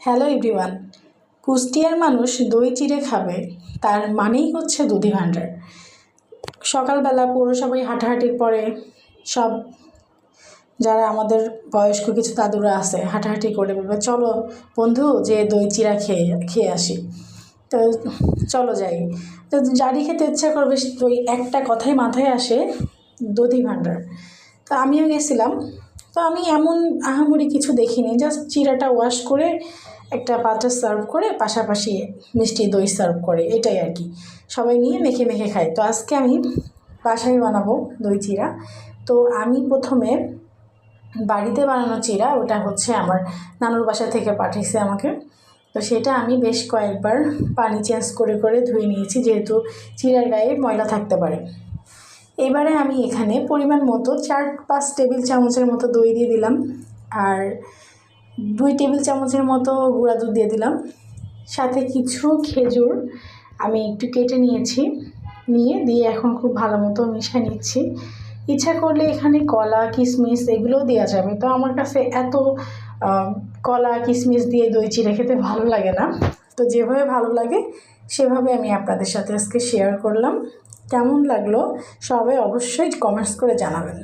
Hello everyone, কুষ্টিয়ার মানুষ দই চিড়ে খাবে, তার মানেই হচ্ছে দুধি ভাণ্ডার। সকালবেলা পৌরসভায় হাঁটাহাঁটির পরে সব যারা আমাদের বয়স্ক কিছু দাদুরা আছে, হাঁটাহাঁটি করে বলবে, চলো বন্ধু, যে দই চিড়া খেয়ে খেয়ে আসি। তো চলো যাই। তো যারই খেতে ইচ্ছা করবে, ওই একটা কথাই মাথায় আসে, দধি ভাণ্ডার। তো আমিও গেছিলাম তো আমি এমন আহামরি কিছু দেখিনি জাস্ট চিরাটা ওয়াশ করে একটা পাত্রে সার্ভ করে পাশাপাশি মিষ্টি দই সার্ভ করে, এটাই আর কি। সবাই নিয়ে মেখে মেখে খায়। তো আজকে আমি বাসায় বানাবো দই চিড়া তো আমি প্রথমে বাড়িতে বানানো চিরা ওটা হচ্ছে আমার নানুর বাসা থেকে পাঠিয়েছে আমাকে। তো সেটা আমি বেশ কয়েকবার পানি চেঞ্জ করে করে ধুয়ে নিয়েছি, যেহেতু চিড়ার গায়ে ময়লা থাকতে পারে। এবারে আমি এখানে পরিমাণ মতো চার পাঁচ টেবিল চামচের মতো দই দিয়ে দিলাম আর দুই টেবিল চামচের মতো গুঁড়া দুধ দিয়ে দিলাম। সাথে কিছু খেজুর আমি একটু কেটে নিয়েছি, নিয়ে দিয়ে এখন খুব ভালো মতো মিশিয়ে নিচ্ছি। ইচ্ছা করলে এখানে কলা, কিশমিশ এগুলোও দেওয়া যাবে। তো আমার কাছে এত কলা, কিশমিশ দিয়ে দই চিড়ে খেতে ভালো লাগে না। তো যেভাবে ভালো লাগে, সেভাবে আমি আপনাদের সাথে আজকে শেয়ার করলাম। কেমন লাগল সবাই অবশ্যই কমেন্টস করে জানাবেন।